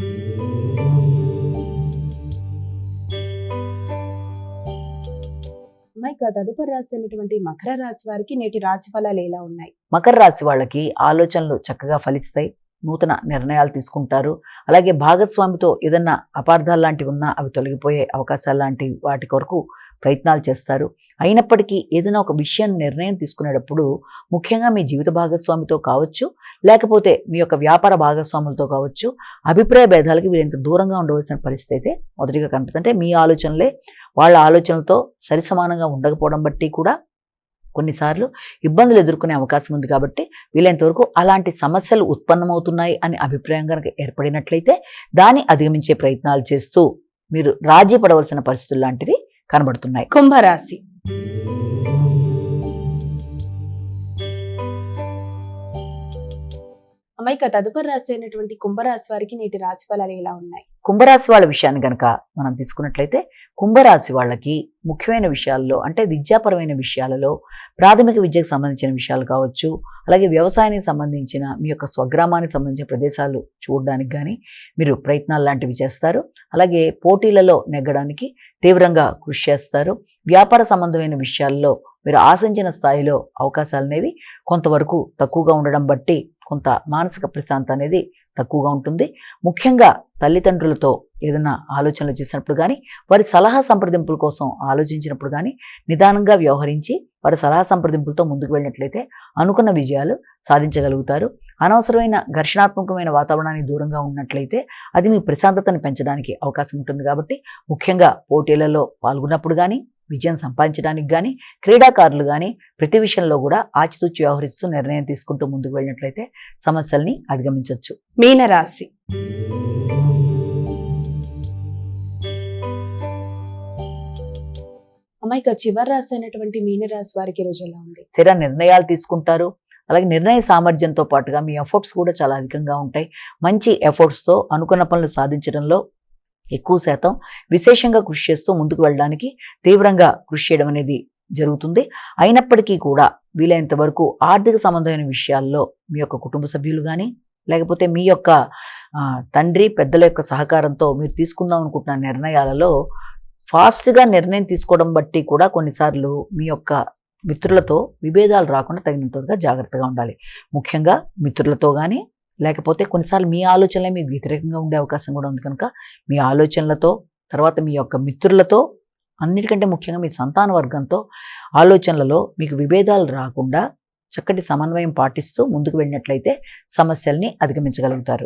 ఇక తదుపరి రాశి అయినటువంటి మకర రాశి వారికి నేటి రాశి ఫలాలు ఎలా ఉన్నాయి? మకర రాశి వాళ్ళకి ఆలోచనలు చక్కగా ఫలిస్తాయి నూతన నిర్ణయాలు తీసుకుంటారు. అలాగే భాగస్వామితో ఏదన్నా అపార్థాలు లాంటివి ఉన్నా అవి తొలగిపోయే అవకాశాలు లాంటి వాటి కొరకు ప్రయత్నాలు చేస్తారు. అయినప్పటికీ ఏదైనా ఒక విషయం నిర్ణయం తీసుకునేటప్పుడు ముఖ్యంగా మీ జీవిత భాగస్వామితో కావచ్చు లేకపోతే మీ యొక్క వ్యాపార భాగస్వాములతో కావచ్చు అభిప్రాయ భేదాలకి వీరింత దూరంగా ఉండవలసిన పరిస్థితి అయితే మొదటిగా కనిపిస్తుంది. అంటే మీ ఆలోచనలే వాళ్ళ ఆలోచనలతో సరిసమానంగా ఉండకపోవడం బట్టి కూడా కొన్నిసార్లు ఇబ్బందులు ఎదుర్కొనే అవకాశం ఉంది కాబట్టి వీలైనంతవరకు అలాంటి సమస్యలు ఉత్పన్నమవుతున్నాయి అనే అభిప్రాయం కనుక ఏర్పడినట్లయితే దాన్ని అధిగమించే ప్రయత్నాలు చేస్తూ మీరు రాజీ పడవలసిన పరిస్థితులు లాంటివి కనబడుతున్నాయి. కుంభరాశి. అమ్మాయి తదుపరి రాశి అయినటువంటి కుంభరాశి వారికి నేటి రాశి ఫలాలు ఎలా ఉన్నాయి? కుంభరాశి వాళ్ళ విషయాన్ని కనుక మనం తీసుకున్నట్లయితే కుంభరాశి వాళ్ళకి ముఖ్యమైన విషయాల్లో అంటే విద్యాపరమైన విషయాలలో ప్రాథమిక విద్యకు సంబంధించిన విషయాలు కావచ్చు అలాగే వ్యవసాయానికి సంబంధించిన మీ యొక్క స్వగ్రామానికి సంబంధించిన ప్రదేశాలు చూడడానికి కానీ మీరు ప్రయత్నాలు లాంటివి చేస్తారు. అలాగే పోటీలలో నెగ్గడానికి తీవ్రంగా కృషి చేస్తారు. వ్యాపార సంబంధమైన విషయాల్లో మీరు ఆశించిన స్థాయిలో అవకాశాలు అనేవి కొంతవరకు తక్కువగా ఉండడం బట్టి కొంత మానసిక ప్రశాంతత అనేది తక్కువగా ఉంటుంది. ముఖ్యంగా తల్లిదండ్రులతో ఏదైనా ఆలోచనలు చేసినప్పుడు కానీ వారి సలహా సంప్రదింపుల కోసం ఆలోచించినప్పుడు కానీ నిదానంగా వ్యవహరించి వారి సలహా సంప్రదింపులతో ముందుకు వెళ్ళినట్లయితే అనుకున్న విజయాలు సాధించగలుగుతారు. అనవసరమైన ఘర్షణాత్మకమైన వాతావరణానికి దూరంగా ఉన్నట్లయితే అది మీ ప్రశాంతతను పెంచడానికి అవకాశం ఉంటుంది కాబట్టి ముఖ్యంగా పోటీలలో పాల్గొన్నప్పుడు కానీ విజయం సంపాదించడానికి కానీ క్రీడాకారులు కానీ ప్రతి విషయంలో కూడా ఆచితూచి వ్యవహరిస్తూ నిర్ణయం తీసుకుంటూ ముందుకు వెళ్ళినట్లయితే సమస్యల్ని అధిగమించవచ్చు మీనరాశి అమ్మాయి చివరి రాశి అయినటువంటి మీనరాశి వారికి రోజు ఎలా ఉంది? స్థిర నిర్ణయాలు తీసుకుంటారు. అలాగే నిర్ణయ సామర్థ్యంతో పాటుగా మీ ఎఫర్ట్స్ కూడా చాలా అధికంగా ఉంటాయి. మంచి ఎఫర్ట్స్తో అనుకున్న పనులు సాధించడంలో ఎక్కువ శాతం విశేషంగా కృషి చేస్తూ ముందుకు వెళ్ళడానికి తీవ్రంగా కృషి చేయడం అనేది జరుగుతుంది. అయినప్పటికీ కూడా వీలైనంత వరకు ఆర్థిక సంబంధమైన విషయాల్లో మీ యొక్క కుటుంబ సభ్యులు కానీ లేకపోతే మీ యొక్క తండ్రి పెద్దల యొక్క సహకారంతో మీరు తీసుకుందాం అనుకుంటున్న నిర్ణయాలలో ఫాస్ట్గా నిర్ణయం తీసుకోవడం బట్టి కూడా కొన్నిసార్లు మీ యొక్క మిత్రులతో విభేదాలు రాకుండా తగినంతగా జాగ్రత్తగా ఉండాలి. ముఖ్యంగా మిత్రులతో కానీ లేకపోతే కొన్నిసార్లు మీ ఆలోచనలే మీకు వ్యతిరేకంగా ఉండే అవకాశం కూడా ఉంది కనుక మీ ఆలోచనలతో తర్వాత మీ యొక్క మిత్రులతో అన్నిటికంటే ముఖ్యంగా మీ సంతాన వర్గంతో ఆలోచనలలో మీకు విభేదాలు రాకుండా చక్కటి సమన్వయం పాటిస్తూ ముందుకు వెళ్ళినట్లయితే సమస్యల్ని అధిగమించగలుగుతారు.